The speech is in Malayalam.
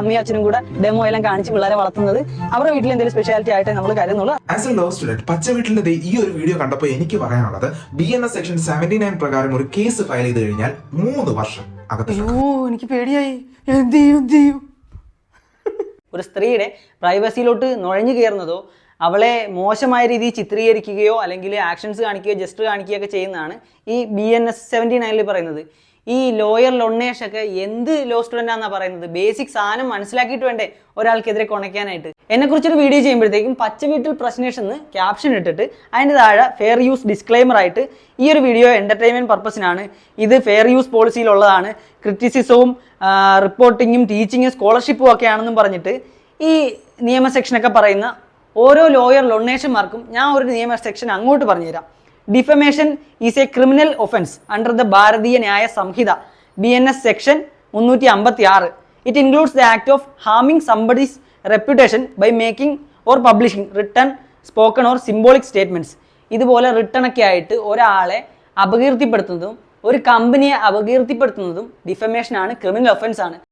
അമ്മയും അച്ഛനും കൂടെ ഡെമോ എല്ലാം കാണിച്ച് പിള്ളേരെ വളർത്തുന്നത് അവരുടെ വീട്ടിൽ എന്തെങ്കിലും സ്പെഷ്യാലിറ്റി ആയിട്ട് നമ്മൾ കരുതുന്നുള്ളൂ. ആസ് എ ലോ സ്റ്റുഡന്റ് പച്ച വീട്ടിലെ ദേ ഈ ഒരു വീഡിയോ കണ്ടപ്പോൾ എനിക്ക് പറയാനുള്ളത് B N S section seventy nine പ്രകാരം ഒരു കേസ് ഫയൽ ചെയ്ത് കഴിഞ്ഞാൽ മൂന്ന് വർഷം അയ്യോ എനിക്ക് പേടിയായി. എന്ത് ചെയ്യും എന്ത് ചെയ്യും? ഒരു സ്ത്രീയുടെ പ്രൈവസിയിലോട്ട് നുഴഞ്ഞു കയറുന്നതോ അവളെ മോശമായ രീതിയിൽ ചിത്രീകരിക്കുകയോ അല്ലെങ്കിൽ ആക്ഷൻസ് കാണിക്കുകയോ ജസ്റ്റ് കാണിക്കുകയോ ഒക്കെ ചെയ്യുന്നതാണ് ഈ ബി എൻ എസ് സെവന്റി നയനിൽ പറയുന്നത്. ഈ ലോയർ ലൊണ്ണേഷ് ഒക്കെ എന്ത് ലോ സ്റ്റുഡന്റ് ആണെന്നാണ് പറയുന്നത്? ബേസിക് സാധനം മനസ്സിലാക്കിയിട്ട് വേണ്ടേ ഒരാൾക്കെതിരെ കുണയ്ക്കാനായിട്ട്. എന്നെക്കുറിച്ചൊരു വീഡിയോ ചെയ്യുമ്പോഴത്തേക്കും പച്ച വീട്ടിൽ പ്രശ്നേഷൻ എന്ന് ക്യാപ്ഷൻ ഇട്ടിട്ട് അതിന്റെ താഴെ ഫെയർ യൂസ് ഡിസ്ക്ലെയിമർ ആയിട്ട് ഈ ഒരു വീഡിയോ എന്റർടൈൻമെന്റ് പർപ്പസിനാണ് ഇത് ഫെയർ യൂസ് പോളിസിയിലുള്ളതാണ് ക്രിറ്റിസിസവും റിപ്പോർട്ടിങ്ങും ടീച്ചിങ്ങും സ്കോളർഷിപ്പും ഒക്കെ ആണെന്നും പറഞ്ഞിട്ട് ഈ നിയമ സെക്ഷനൊക്കെ പറയുന്ന ഓരോ ലോയർ ലൊണ്ണേഷന്മാർക്കും ഞാൻ ഒരു നിയമ സെക്ഷൻ അങ്ങോട്ട് പറഞ്ഞുതരാം. Defamation is a criminal offence under the Bharatiya Nyaya Sanhita B N S section മുന്നൂറ്റി അമ്പത്തി ആറ് it includes the act of harming somebody's reputation by making or publishing written spoken or symbolic statements ഇതുപോലെ റിട്ടേൺ ഒക്കെ ആയിട്ട് ഒരാളെ അപകീർത്തിപ്പെടുത്തുന്നതും ഒരു കമ്പനിയെ അപകീർത്തിപ്പെടുത്തുന്നതും ഡിഫമേഷനാണ് ക്രിമിനൽ ഒഫൻസ് ആണ്.